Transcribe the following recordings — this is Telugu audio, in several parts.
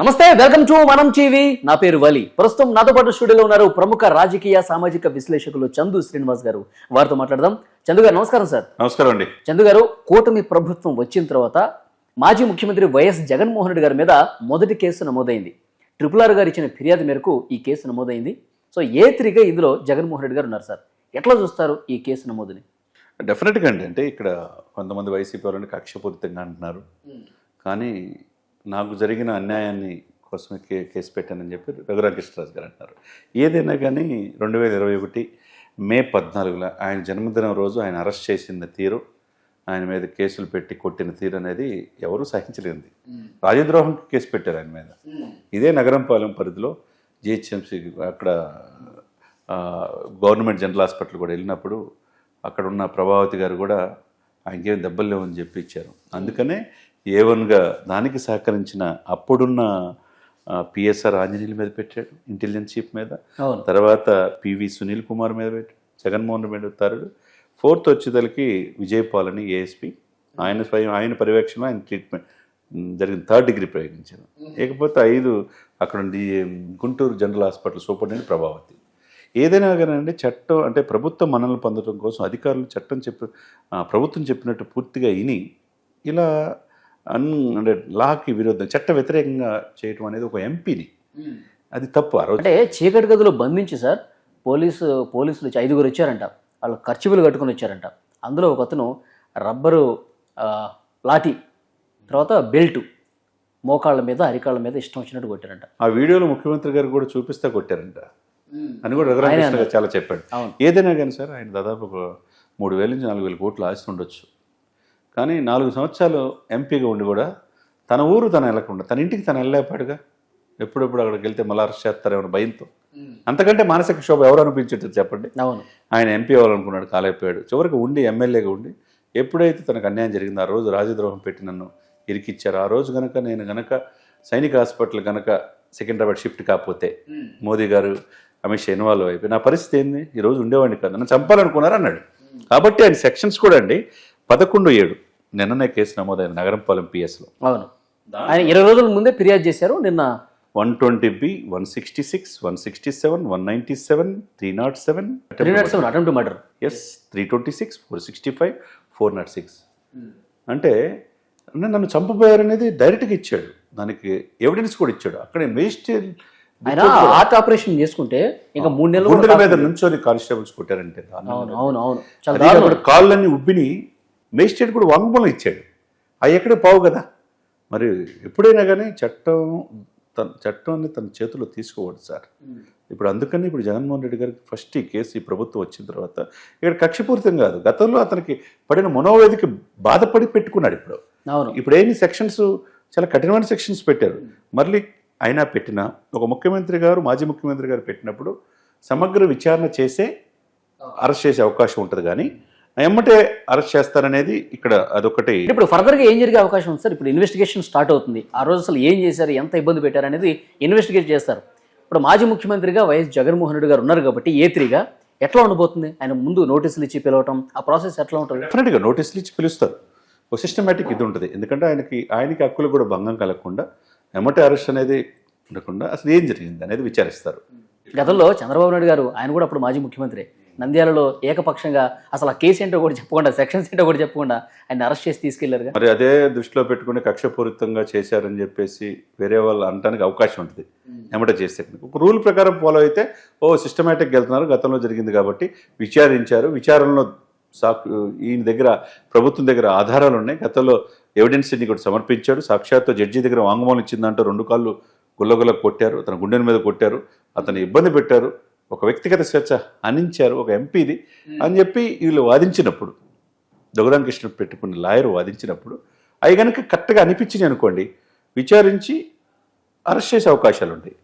నమస్తే వెల్కమ్ టు మనం టీవీ. నా పేరు వలి. ప్రస్తుతం నాతో పాటు స్టూడియోలో ఉన్నారు ప్రముఖ రాజకీయ సామాజిక విశ్లేషకులు చందు శ్రీనివాస్ గారు. వారితో మాట్లాడదాం. చందు గారు నమస్కారం సార్. నమస్కారం అండి. చందు గారు కూటమి ప్రభుత్వం వచ్చిన తర్వాత మాజీ ముఖ్యమంత్రి వైఎస్ జగన్మోహన్ రెడ్డి గారి మీద మొదటి కేసు నమోదైంది. ట్రిపుల్ ఆర్ గారు ఇచ్చిన ఫిర్యాదు మేరకు ఈ కేసు నమోదైంది. సో ఏ త్రీగా ఇందులో జగన్మోహన్ రెడ్డి గారు ఉన్నారు సార్? ఎట్లా చూస్తారు ఈ కేసు నమోదుని? డెఫినెట్గా అండి. అంటే ఇక్కడ కొంతమంది వైసీపీ వాళ్ళని కక్షపూరితంగా అంటున్నారు. కానీ నాకు జరిగిన అన్యాయాన్ని కోసమే కే కేసు పెట్టానని చెప్పి రఘురామకృష్ణరాజు గారు అంటున్నారు. ఏదైనా కానీ రెండు వేల ఇరవై ఒకటి మే పద్నాలుగులో ఆయన జన్మదినం రోజు ఆయన అరెస్ట్ చేసిన తీరు ఆయన మీద కేసులు పెట్టి కొట్టిన తీరు అనేది ఎవరూ సహించలేదు రాజద్రోహం కేసు పెట్టారు ఆయన మీద. ఇదే నగరంపాలెం పరిధిలో జిహెచ్ఎంసీ అక్కడ గవర్నమెంట్ జనరల్ హాస్పిటల్ కూడా వెళ్ళినప్పుడు అక్కడ ఉన్న ప్రభావతి గారు కూడా ఆయనకేం దెబ్బలు లేవని చెప్పి ఇచ్చారు. అందుకనే ఏ వన్గా దానికి సహకరించిన అప్పుడున్న పిఎస్ఆర్ ఆంజనేయుల మీద పెట్టాడు ఇంటెలిజెన్స్ చీఫ్ మీద. తర్వాత పివి సునీల్ కుమార్ మీద పెట్టాడు జగన్మోహన్ రెడ్డి తారుడు ఫోర్త్ వచ్చేదలకి విజయపాల్ అని ఏఎస్పి ఆయన స్వయం ఆయన పర్యవేక్షణ ఆయన ట్రీట్మెంట్ జరిగిన థర్డ్ డిగ్రీ ప్రయోగించారు. ఇకపోతే ఐదు అక్కడ Guntur general hospital superintendent Prabhavathi. ఏదైనా కానీ చట్టం అంటే ప్రభుత్వం మనల్ని పొందడం కోసం అధికారులు చట్టం చెప్పి ప్రభుత్వం చెప్పినట్టు పూర్తిగా విని ఇలా అన్ అంటే లాకి విరుద్ధం చట్ట వ్యతిరేకంగా చేయటం అనేది ఒక ఎంపీని. అది తప్పు ఆ రోజు. అంటే చీకటి గదిలో బంధించి సార్ పోలీసు పోలీసులు ఐదుగురు వచ్చారంట. వాళ్ళు ఖర్చులు కట్టుకొని వచ్చారంట. అందులో ఒక అతను రబ్బరు లాఠీ తర్వాత బెల్టు మోకాళ్ళ మీద అరికాళ్ళ మీద ఇష్టం వచ్చినట్టు కొట్టారంట. ఆ వీడియోలో ముఖ్యమంత్రి గారు కూడా చూపిస్తే కొట్టారంట. అని కూడా రఘురామకృష్ణ గారు చాలా చెప్పాడు. అవును. ఏదైనా కానీ సార్ ఆయన దాదాపు ఒక మూడు వేల నుంచి నాలుగు వేల కోట్లు ఆస్తి ఉండొచ్చు కానీ నాలుగు సంవత్సరాలు ఎంపీగా ఉండి కూడా తన ఊరు తను వెళ్ళకుండా తన ఇంటికి తను వెళ్ళలేపాడుగా ఎప్పుడెప్పుడు అక్కడికి వెళ్తే మళ్ళీ అరెస్ట్ చేస్తారేమో భయంతో. అంతకంటే మానసిక శోభ ఎవరు అనిపించేటది చెప్పండి? అవును. ఆయన ఎంపీ అవ్వాలనుకున్నాడు కాలేకపోయాడు. చివరికి ఉండి ఎమ్మెల్యేగా ఉండి ఎప్పుడైతే తనకు అన్యాయం జరిగిందో ఆ రోజు రాజద్రోహం పెట్టి నన్ను ఇరికిచ్చారు. ఆ రోజు గనక నేను గనక సైనిక హాస్పిటల్ గనక సికింద్రాబాద్ షిఫ్ట్ కాకపోతే మోదీ గారు అమిత్ షా ఇన్వాల్వ్ అయిపోయి నా పరిస్థితి ఏంది? ఈ రోజు ఉండేవాడిని కాదు. నన్ను చంపాలనుకున్నారు అన్నాడు కాబట్టి ఆయన సెక్షన్స్ కూడా అండి పదకొండు ఏడు. నిన్ననే కేసు నమోదైన నగరంపాలెం పిఎస్లో. అవును. ఆయన ఇరవై రోజుల ముందే ఫిర్యాదు చేశారు. నిన్న one twenty B one sixty six one sixty seven one ninety seven three not seven three not seven attempt murder. S three twenty six four sixty five four not six. అంటే అంటే నన్ను చంపబోయారనేది డైరెక్ట్గా ఇచ్చాడు. దానికి ఎవిడెన్స్ కూడా ఇచ్చాడు. అక్కడ మేజిస్ట్రేట్ ఆయన హార్ట్ ఆపరేషన్ చేసుకుంటే ఇంకా మూడు నెలలు మీద నుంచొని కానిస్టేబుల్స్ కొట్టారంటే. అవును అవును అవును. కాళ్ళన్నీ ఉబ్బిని మేజిస్ట్రేట్ కూడా వాంగ్మూలం ఇచ్చాడు. అవి ఎక్కడ పావు కదా. మరి ఎప్పుడైనా కానీ చట్టం తన చట్టాన్ని తన చేతిలో తీసుకోవద్దు సార్. ఇప్పుడు అందుకని ఇప్పుడు జగన్మోహన్ రెడ్డి గారికి ఫస్ట్ ఈ కేసు ఈ ప్రభుత్వం వచ్చిన తర్వాత ఇక్కడ కక్షపూరితం కాదు. గతంలో అతనికి పడిన మనోవేదిక బాధపడి పెట్టుకున్నాడు ఇప్పుడు. అవును. ఇప్పుడు ఏమి సెక్షన్స్ చాలా కఠినమైన సెక్షన్స్ పెట్టారు. మళ్ళీ అయినా పెట్టిన ఒక ముఖ్యమంత్రి గారు మాజీ ముఖ్యమంత్రి గారు పెట్టినప్పుడు సమగ్ర విచారణ చేసే అరెస్ట్ చేసే అవకాశం ఉంటుంది కానీ ఎమ్మటే అరెస్ట్ చేస్తారనేది ఇక్కడ అదొకటి. ఇప్పుడు ఫర్దర్గా ఏం జరిగే అవకాశం ఉంది సార్? ఇప్పుడు ఇన్వెస్టిగేషన్ స్టార్ట్ అవుతుంది. ఆ రోజు అసలు ఏం చేశారు? ఎంత ఇబ్బంది పెట్టారు అనేది ఇన్వెస్టిగేట్ చేస్తారు. ఇప్పుడు మాజీ ముఖ్యమంత్రిగా వైఎస్ జగన్మోహన్ రెడ్డి గారు ఉన్నారు కాబట్టి ఏ త్రీగా ఎట్లా ఉండబోతుంది? ఆయన ముందు నోటీసులు ఇచ్చి పిలవటం ఆ ప్రాసెస్ ఎట్లా ఉంటుంది? డెఫినెట్గా నోటీసులు ఇచ్చి పిలుస్తారు. ఒక సిస్టమేటిక్ ఇది ఉంటుంది. ఎందుకంటే ఆయనకి ఆయనకి హక్కులు కూడా భంగం కలగకుండా ఎమ్మటే అరెస్ట్ అనేది ఉండకుండా అసలు ఏం జరిగింది అనేది విచారిస్తారు. గతంలో చంద్రబాబు నాయుడు గారు ఆయన కూడా అప్పుడు మాజీ ముఖ్యమంత్రి. నంద్యాలలో ఏకపక్షంగా అసలు ఆ కేసు ఏంటో కూడా చెప్పకుండా సెక్షన్స్ ఏంటో కూడా చెప్పకుండా ఆయన అరెస్ట్ చేసి తీసుకెళ్ళారుగా? మరి అదే దృష్టిలో పెట్టుకుని కక్షపూరితంగా చేశారని చెప్పేసి వేరే వాళ్ళు అనడానికి అవకాశం ఉంటుంది. ఎమ్మట చేస్తే. ఒక రూల్ ప్రకారం ఫాలో అయితే ఓ సిస్టమేటిక్గా వెళ్తున్నారు గతంలో జరిగింది కాబట్టి విచారించారు. విచారణలో సాక్ ఈయన దగ్గర ప్రభుత్వం దగ్గర ఆధారాలు ఉన్నాయి. గతంలో ఎవిడెన్స్ని కూడా సమర్పించాడు. సాక్షాత్తు జడ్జి దగ్గర వాంగ్మూలం ఇచ్చిందంటూ రెండు కాళ్ళు గుల్లగుల్ల కొట్టారు. అతని గుండెల మీద కొట్టారు. అతను ఇబ్బంది పెట్టారు. ఒక వ్యక్తిగత స్వేచ్ఛ హనించారు ఒక ఎంపీది అని చెప్పి వీళ్ళు వాదించినప్పుడు దొగరాం కృష్ణ పెట్టుకున్న లాయర్ వాదించినప్పుడు అవి కనుక కరెక్ట్గా అనిపించినాయి అనుకోండి విచారించి అరెస్ట్ చేసే అవకాశాలు ఉంటాయి.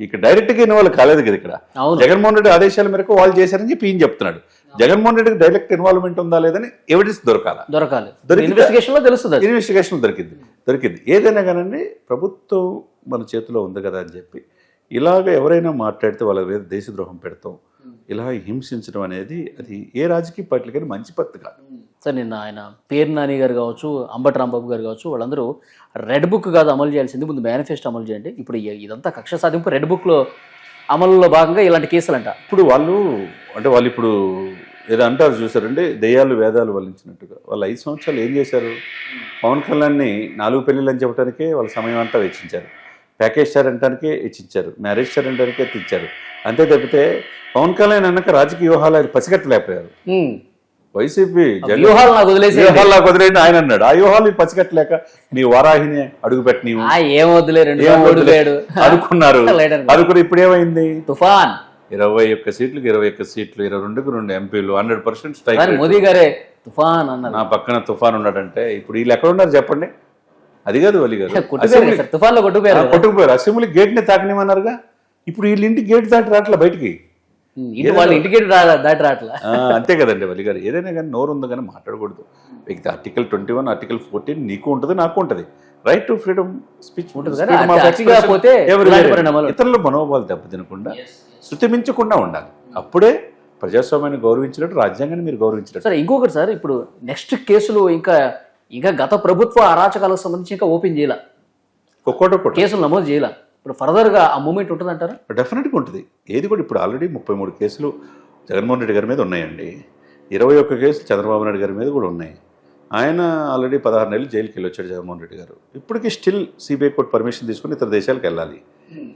ఇక డైరెక్ట్గా ఇన్వాల్వ్ కాలేదు కదా ఇక్కడ. జగన్మోహన్ రెడ్డి ఆదేశాల మేరకు వాళ్ళు చేశారని చెప్పి ఈయన చెప్తున్నాడు. జగన్మోహన్ రెడ్డికి డైరెక్ట్ ఇన్వాల్వ్మెంట్ ఉందా లేదని ఎవిడెన్స్ దొరకాల. దొరకాలి. దొరికితే- ఇన్వెస్టిగేషన్లో తెలుస్తుంది. ఇన్వెస్టిగేషన్ దొరికింది. దొరికింది. ఏదైనా కానండి ప్రభుత్వం మన చేతిలో ఉంది కదా అని చెప్పి ఇలాగ ఎవరైనా మాట్లాడితే వాళ్ళ మీద దేశద్రోహం పెడతాం. ఇలా హింసించడం అనేది అది ఏ రాజకీయ పార్టీలకైనా మంచి పద్ధతి కాదు. సార్ నిన్న ఆయన పేరు నాని గారు కావచ్చు అంబటి రాంబాబు గారు కావచ్చు వాళ్ళందరూ రెడ్ బుక్ కాదు అమలు చేయాల్సింది ముందు మేనిఫెస్టో అమలు చేయండి. ఇప్పుడు ఇదంతా కక్ష సాధింపు రెడ్ బుక్లో అమలులో భాగంగా ఇలాంటి కేసులు అంట ఇప్పుడు వాళ్ళు అంటే వాళ్ళు ఇప్పుడు ఏదో అంటారు చూసారండి దెయ్యాలు వేదాలు వల్లించినట్టుగా. వాళ్ళు ఐదు సంవత్సరాలు ఏం చేశారు? పవన్ కళ్యాణ్ని నాలుగు పెళ్ళిళ్ళు అని చెప్పడానికే వాళ్ళ సమయం అంతా వెచ్చించారు. ప్యాకేజ్ అనడానికే ఇచ్చించారు మ్యారేజ్ అనడానికే తెచ్చారు అంతే తప్పితే పవన్ కళ్యాణ్ అన్నాక రాజకీయ వ్యూహాలు ఆయన పసిగట్టలేకపోయారు. వైసీపీ వ్యూహాలు నాకు వదిలేసి వ్యూహాలు నాకు వదిలేయండి ఆయన అన్నాడు. ఆ వ్యూహాలు పసిగట్టలేక నీ వరాహిని అడుగుపెట్టి ఏం వద్దులే రెండు ఏం సార్లు వదిలే- ఓడిపోయాడు అనుకున్నారు. అనుకుని ఇప్పుడు ఏమైంది తుఫాన్. ఇరవై ఒక్క సీట్లకు ఇరవై ఒక్క సీట్లు ఇరవై రెండుకు రెండు ఎంపీలు హండ్రెడ్ పర్సెంట్ స్ట్రైక్. మోదీ గారే తుఫాన్ అన్నారు. నా పక్కన తుఫాన్ ఉన్నాడంటే ఇప్పుడు వీళ్ళు ఎక్కడ ఉన్నారు చెప్పండి? అది కాదు వలి గారు. కొట్టుపోయారు అసెంబ్లీ సార్ తుఫాన్లో కొట్టుపోయారు కదా. కొట్టుకుపోయారు. అసెంబ్లీ గేట్ని తాకనిమన్నారుగా ఇప్పుడు వీళ్ళ ఇంటి గేట్ దాటి రావట్లే బయటికి. ఇటు వాళ్ళు దాటి రాట్లా ఆ, అంతే కదండి వలి గారు. ఏదైనా కానీ నోరు ఉంది కానీ మాట్లాడకూడదు. మీకు article twenty one article fourteen నీకు ఉంటుంది నాకు ఉంటుంది. రైట్ టు ఫ్రీడమ్ స్పీచ్ ఉంటుంది ఇతరుల మనోభావాలు దెబ్బతినకుండా శృతి మించకుండా ఉండాలి. అప్పుడే ప్రజాస్వామ్యాన్ని గౌరవించినట్టు రాజ్యాంగాన్ని మీరు గౌరవించినట్టు. సార్ ఇంకొకటి సార్ ఇప్పుడు నెక్స్ట్ కేసులు ఇంకా ఇంకా గత ప్రభుత్వ అరాచకాలకు సంబంధించి ఇంకా ఓపెన్ చేయాల. కేసులు నమోదు చేయాల. ఇప్పుడు ఫర్దర్గా ఆ మూమెంట్ ఉంటుందంటారా? డెఫినెట్గా ఉంటుంది. ఏది కూడా ఇప్పుడు ఆల్రెడీ ముప్పై మూడు కేసులు జగన్మోహన్ రెడ్డి గారి మీద ఉన్నాయండి. ఇరవై ఒక్క కేసులు చంద్రబాబు నాయుడు గారి మీద కూడా ఉన్నాయి. ఆయన ఆల్రెడీ పదహారు నెలలు జైలుకి వెళ్ళి వచ్చాడు జగన్మోహన్ రెడ్డి గారు. ఇప్పటికీ స్టిల్ సిబిఐ కోర్టు పర్మిషన్ తీసుకుని ఇతర దేశాలకు వెళ్ళాలి.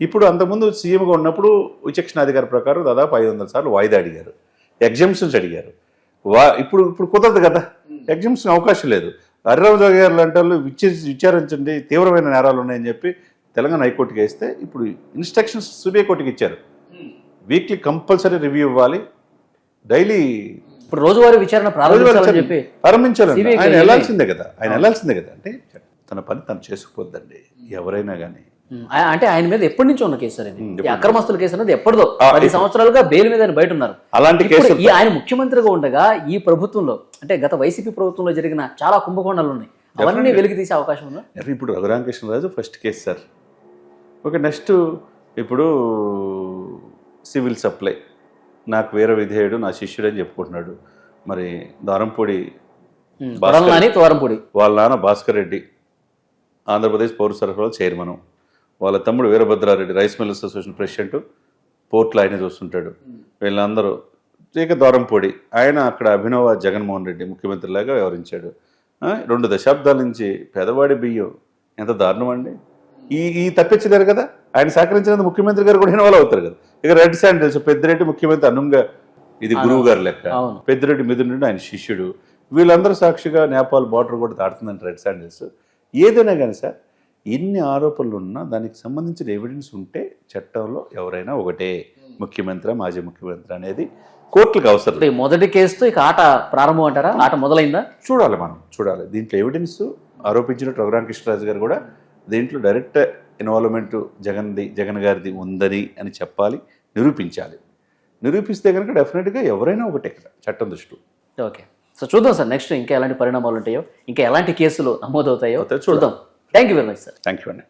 ఇప్పుడు అంతకుముందు సీఎంగా ఉన్నప్పుడు విచక్షణాధికారి ప్రకారం దాదాపు ఐదు వందల సార్లు వాయిదా అడిగారు. ఎగ్జామ్షన్స్ అడిగారు. వా ఇప్పుడు ఇప్పుడు కుదరదు కదా. ఎగ్జామ్షన్ అవకాశం లేదు. హరిరావు జోగి గారు లాంటి వాళ్ళు విచారి విచారించండి తీవ్రమైన నేరాలు ఉన్నాయని చెప్పి తెలంగాణ హైకోర్టుకి వేస్తే ఇప్పుడు ఇన్స్ట్రక్షన్స్ సిబిఐ కోర్టుకి ఇచ్చారు. వీక్లీ కంపల్సరీ రివ్యూ ఇవ్వాలి. డైలీ ఇప్పుడు రోజువారీ విచారణ ప్రారంభించాలండి కి ఆయన వెళ్ళి- వెళ్ళాల్సిందే కదా. ఆయన వెళ్ళాల్సిందే కదా. అంటే తన పని తను చేసుకుపోద్దండి. ఎవరైనా కానీ అంటే ఆయన మీద ఎప్పటి నుంచి ఉన్న కేసు సార్ ఇది. అక్రమస్తుల కేసు అనేది ఎప్పటిదో. పది సంవత్సరాలుగా బెయిల్ మీద ఆయన బయట ఉన్నారు అలాంటి ఈ ఆయన ముఖ్యమంత్రిగా ఉండగా ఈ ప్రభుత్వంలో అంటే గత వైసీపీ ప్రభుత్వంలో జరిగిన చాలా కుంభకోణాలు ఉన్నాయి. అవన్నీ వెలికి తీసే అవకాశం ఉందా? ఇప్పుడు Raghurama Krishna Raju first case sir. Okay next ఇప్పుడు సివిల్ సప్లై. నాకు వేరే విధేయుడు నా శిష్యుడు అని చెప్పుకుంటున్నాడు. మరి దారంపూడి వాళ్ళ నాన్న భాస్కర్ రెడ్డి ఆంధ్రప్రదేశ్ పౌర సరఫరాల చైర్మన్. వాళ్ళ తమ్ముడు Veerabhadra Reddy rice millers association president పోర్ట్లో ఆయన చూస్తుంటాడు. వీళ్ళందరూ ఇక దూరంపొడి ఆయన అక్కడ అభినవ జగన్మోహన్ రెడ్డి ముఖ్యమంత్రిలాగా వ్యవహరించాడు. రెండు దశాబ్దాల నుంచి పేదవాడి బియ్యం. ఎంత దారుణం అండి. ఈ ఈ తప్పించలేరు కదా. ఆయన సహకరించినందుకు ముఖ్యమంత్రి గారు కూడా ఇన్వాల్వ్ అవుతారు కదా. ఇక రెడ్ శాండిల్స్ పెద్దిరెడ్డి ముఖ్యమంత్రి అనుంగా ఇది గురువు గారు లెక్క. పెద్దిరెడ్డి మిథునుడు ఆయన శిష్యుడు. వీళ్ళందరూ సాక్షిగా నేపాల్ బార్డర్ కూడా దాటుతుందంట రెడ్ శాండిల్స్. ఏదైనా కానీ సార్ ఎన్ని ఆరోపణలు ఉన్నా దానికి సంబంధించిన ఎవిడెన్స్ ఉంటే చట్టంలో ఎవరైనా ఒకటే ముఖ్యమంత్రి మాజీ ముఖ్యమంత్రి అనేది కోర్టులకు అవసరం. ఈ మొదటి కేసుతో ఇక ఆట ప్రారంభం అంటారా? ఆట మొదలైందా? చూడాలి మనం చూడాలి. దీంట్లో ఎవిడెన్స్ ఆరోపించినట్టు రఘురామ కృష్ణరాజు గారు కూడా దీంట్లో డైరెక్ట్ ఇన్వాల్వ్మెంట్ జగన్ది జగన్ గారిది ఉందని అని చెప్పాలి నిరూపించాలి. నిరూపిస్తే కనుక డెఫినెట్గా ఎవరైనా ఒకటే ఇక్కడ చట్టం దృష్టి ఓకే. సో చూద్దాం సార్ నెక్స్ట్ ఇంకా ఎలాంటి పరిణామాలు ఉంటాయో ఇంకా ఎలాంటి కేసులు నమోదవుతాయో. చూద్దాం. Thank you very much sir thank you అండి